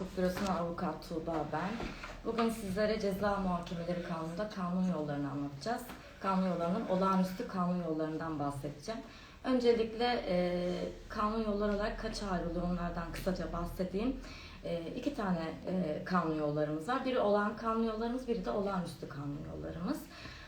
Hukuk Bürosu'nun avukat Tuğba ben. Bugün sizlere ceza muhakemeleri kanununda kanun yollarını anlatacağız. Kanun yollarının olağanüstü kanun yollarından bahsedeceğim. Öncelikle e, kanun yolları olarak kaç ayrılıyor onlardan kısaca bahsedeyim. E, iki tane e, kanun yollarımız var. Biri olağan kanun yollarımız, biri de olağanüstü kanun yollarımız.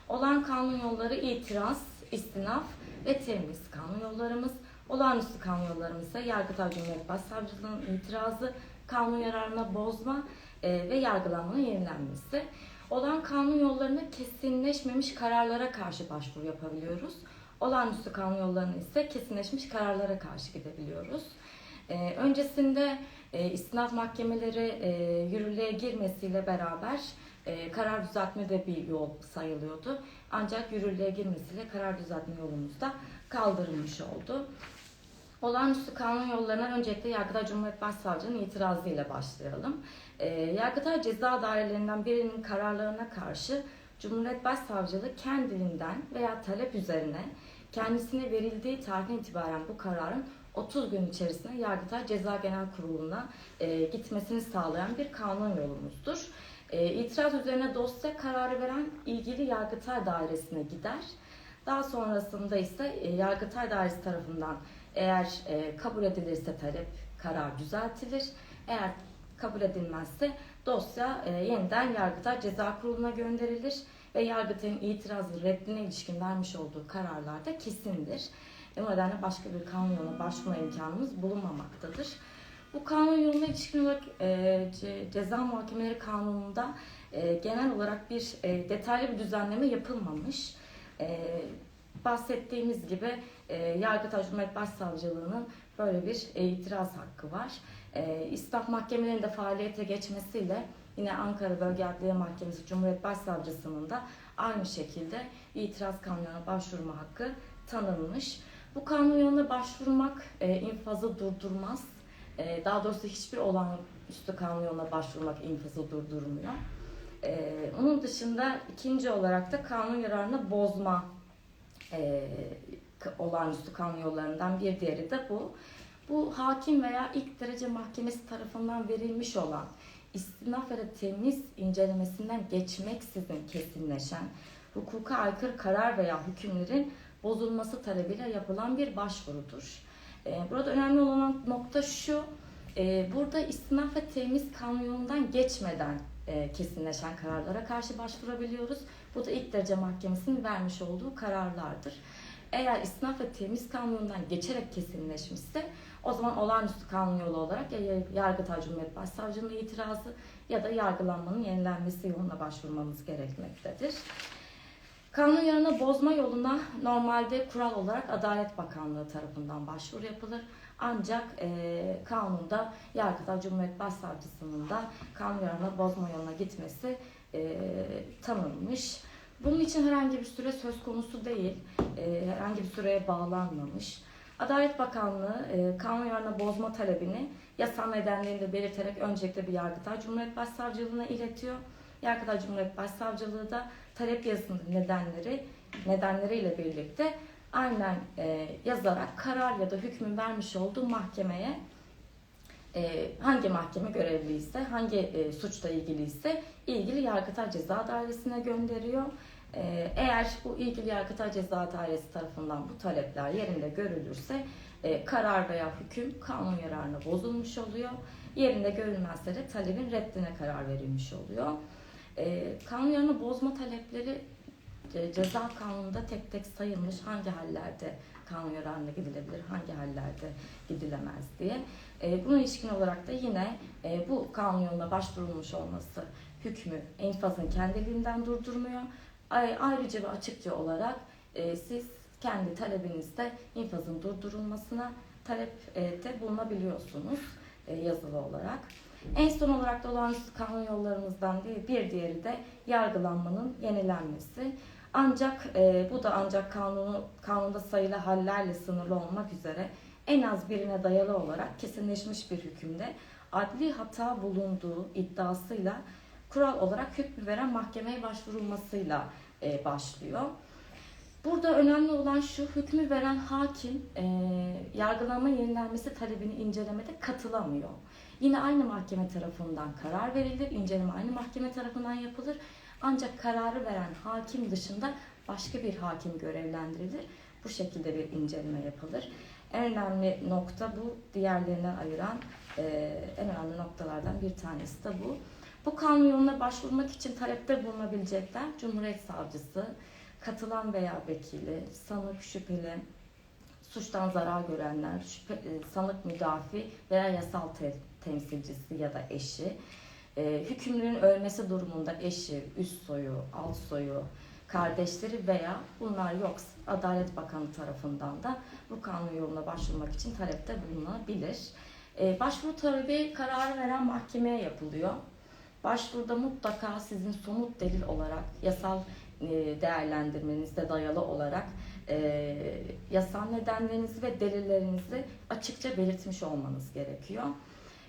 Olağan kanun yolları itiraz, istinaf ve temiz kanun yollarımız. Olağanüstü kanun yollarımız ise Yargıtay Cumhuriyet Başsavcılığı'nın itirazı, kanun yararına bozma e, ve yargılanmanın yenilenmesi. Olan kanun yollarına kesinleşmemiş kararlara karşı başvuru yapabiliyoruz. Olağanüstü kanun yollarına ise kesinleşmiş kararlara karşı gidebiliyoruz. E, öncesinde e, istinaf mahkemeleri e, yürürlüğe girmesiyle beraber e, karar düzeltme de bir yol sayılıyordu. Ancak yürürlüğe girmesiyle karar düzeltme yolumuz da kaldırılmış oldu. Olağanüstü kanun yollarına öncelikle Yargıtay Cumhuriyet Başsavcılığı'nın itirazıyla başlayalım. Ee, Yargıtay ceza dairelerinden birinin kararlarına karşı Cumhuriyet Başsavcılığı kendiliğinden veya talep üzerine kendisine verildiği tarihten itibaren bu kararın 30 gün içerisinde Yargıtay Ceza Genel Kurulu'na e, gitmesini sağlayan bir kanun yolumuzdur. E, itiraz üzerine dosya kararı veren ilgili Yargıtay Dairesi'ne gider. Daha sonrasında ise e, Yargıtay Dairesi tarafından eğer e, kabul edilirse talep karar düzeltilir. Eğer kabul edilmezse dosya e, yeniden Yargıtay Ceza Kurulu'na gönderilir ve Yargıtay'ın itirazı reddine ilişkin vermiş olduğu kararlar da kesindir. E, o nedenle başka bir kanun yoluna başvurma imkanımız bulunmamaktadır. Bu kanun yoluna ilişkin olarak e, ce- ceza muhakemeleri kanununda e, genel olarak bir e, detaylı bir düzenleme yapılmamış. E, bahsettiğimiz gibi e, Yargıtay Cumhuriyet Başsavcılığı'nın böyle bir e, itiraz hakkı var. E, İstinaf mahkemelerinin de faaliyete geçmesiyle yine Ankara Bölge Adliye Mahkemesi Cumhuriyet Başsavcısının da aynı şekilde itiraz kanununa başvurma hakkı tanınmış. Bu kanun yoluna başvurmak e, infazı durdurmaz. E, daha doğrusu hiçbir olağanüstü kanun yoluna başvurmak infazı durdurmuyor. E, onun dışında ikinci olarak da kanun yararını bozma e, olağanüstü kanun yollarından bir diğeri de bu. Bu hakim veya ilk derece mahkemesi tarafından verilmiş olan istinaf ve temiz incelemesinden geçmeksizin kesinleşen hukuka aykırı karar veya hükümlerin bozulması talebiyle yapılan bir başvurudur. E, burada önemli olan nokta şu, e, burada istinaf ve temiz kanun yolundan geçmeden e, kesinleşen kararlara karşı başvurabiliyoruz. Bu da ilk derece mahkemesinin vermiş olduğu kararlardır. Eğer istinaf ve temiz kanunundan geçerek kesinleşmişse o zaman olağanüstü kanun yolu olarak ya Yargıtay Cumhuriyet Başsavcılığı'nın itirazı ya da yargılanmanın yenilenmesi yoluna başvurmamız gerekmektedir. Kanun yararını bozma yoluna normalde kural olarak Adalet Bakanlığı tarafından başvuru yapılır. Ancak e, kanunda Yargıtay Cumhuriyet Başsavcısının da kanun yararını bozma yoluna gitmesi e, tanınmış. Bunun için herhangi bir süre söz konusu değil, e, herhangi bir süreye bağlanmamış. Adalet Bakanlığı e, kanun yararını bozma talebini yasal nedenlerini de belirterek öncelikle bir Yargıtay Cumhuriyet Başsavcılığına iletiyor. Yargıtay Cumhuriyet Başsavcılığı da talep yazısının nedenleri nedenleriyle birlikte aynen e, yazarak karar ya da hükmü vermiş olduğu mahkemeye e, hangi mahkeme görevliyse, hangi e, suçla ilgiliyse ilgili Yargıtay Ceza Dairesi'ne gönderiyor. E, eğer bu ilgili Yargıtay Ceza Dairesi tarafından bu talepler yerinde görülürse e, karar veya hüküm kanun yararına bozulmuş oluyor. Yerinde görülmezse de talebin reddine karar verilmiş oluyor. E, kanun yararına bozma talepleri e, ceza kanununda tek tek sayılmış hangi hallerde kanun yararına gidilebilir, hangi hallerde gidilemez diye. E, buna ilişkin olarak da yine e, bu kanun yoluna başvurulmuş olması hükmü enfazın kendiliğinden durdurmuyor. Ay- Ayrıca ve açıkça olarak e, siz kendi talebinizde infazın durdurulmasına talepte bulunabiliyorsunuz e, yazılı olarak. En son olarak da olağanüstü kanun yollarımızdan bir diğeri de yargılanmanın yenilenmesi. Ancak e, bu da ancak kanunu, kanunda sayılı hallerle sınırlı olmak üzere en az birine dayalı olarak kesinleşmiş bir hükümde adli hata bulunduğu iddiasıyla kural olarak hükmü veren mahkemeye başvurulmasıyla e, başlıyor. Burada önemli olan şu, hükmü veren hakim e, yargılanma yenilenmesi talebini incelemede katılamıyor. Yine aynı mahkeme tarafından karar verilir, inceleme aynı mahkeme tarafından yapılır. Ancak kararı veren hakim dışında başka bir hakim görevlendirilir. Bu şekilde bir inceleme yapılır. En önemli nokta bu, diğerlerinden ayıran e, en önemli noktalardan bir tanesi de bu. Bu kanun yoluna başvurmak için talepte bulunabilecekler Cumhuriyet Savcısı, katılan veya vekili, sanık, şüpheli, suçtan zarar görenler, şüphe, e, sanık müdafi veya yasal te- temsilcisi ya da eşi, e, hükümlünün ölmesi durumunda eşi, üst soyu, alt soyu, kardeşleri veya bunlar yoksa Adalet Bakanı tarafından da bu kanun yoluna başvurmak için talepte bulunabilir. E, başvuru talebi kararı veren mahkemeye yapılıyor. Başvuruda mutlaka sizin somut delil olarak yasal e, değerlendirmenizde dayalı olarak e, yasal nedenlerinizi ve delillerinizi açıkça belirtmiş olmanız gerekiyor.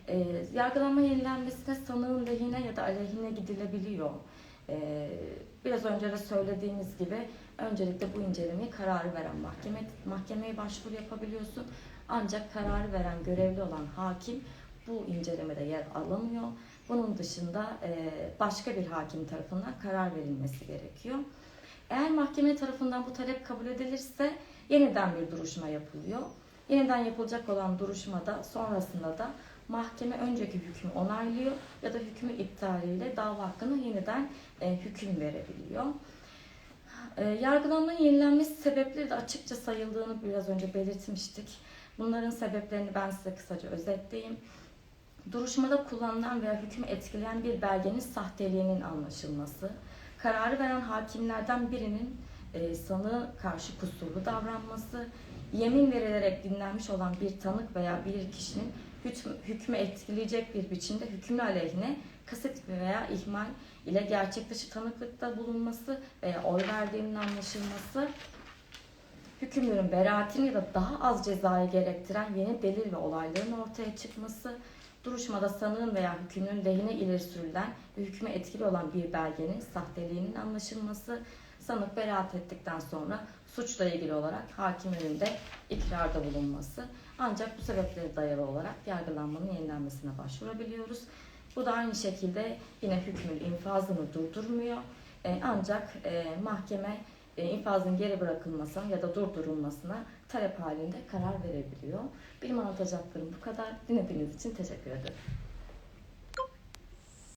E, yargılanma yenilenmesine sanığın lehine ya da aleyhine gidilebiliyor. E, biraz önce de söylediğimiz gibi öncelikle bu incelemeyi kararı veren mahkeme mahkemeye başvuru yapabiliyorsun. Ancak kararı veren görevli olan hakim bu incelemede yer alamıyor. Bunun dışında e, başka bir hakim tarafından karar verilmesi gerekiyor. Eğer mahkeme tarafından bu talep kabul edilirse yeniden bir duruşma yapılıyor. Yeniden yapılacak olan duruşmada sonrasında da mahkeme önceki hükmü onaylıyor ya da hükmü iptaliyle dava hakkında yeniden e, hüküm verebiliyor. E, yargılanmanın yenilenmesi sebepleri de açıkça sayıldığını biraz önce belirtmiştik. Bunların sebeplerini ben size kısaca özetleyeyim. Duruşmada kullanılan veya hükmü etkileyen bir belgenin sahteliğinin anlaşılması, kararı veren hakimlerden birinin e, sanığı karşı kusurlu davranması, yemin verilerek dinlenmiş olan bir tanık veya bir kişinin hükmü etkileyecek bir biçimde hükmü aleyhine kasıt veya ihmal ile gerçek dışı tanıklıkta bulunması veya oy verdiğinin anlaşılması, hükümlerin beraatini ya da daha az cezayı gerektiren yeni delil ve olayların ortaya çıkması, duruşmada sanığın veya hükümlünün lehine ileri sürülen ve hükme etkili olan bir belgenin sahteliğinin anlaşılması, sanık beraat ettikten sonra suçla ilgili olarak hakim önünde ikrarda bulunması. Ancak bu sebeplere dayalı olarak yargılanmanın yenilenmesine başvurabiliyoruz. Bu da aynı şekilde yine hükmün infazını durdurmuyor. E, ancak e, mahkeme infazın geri bırakılmasına ya da durdurulmasına talep halinde karar verebiliyor. Benim anlatacaklarım bu kadar. Dinlediğiniz için teşekkür ederim.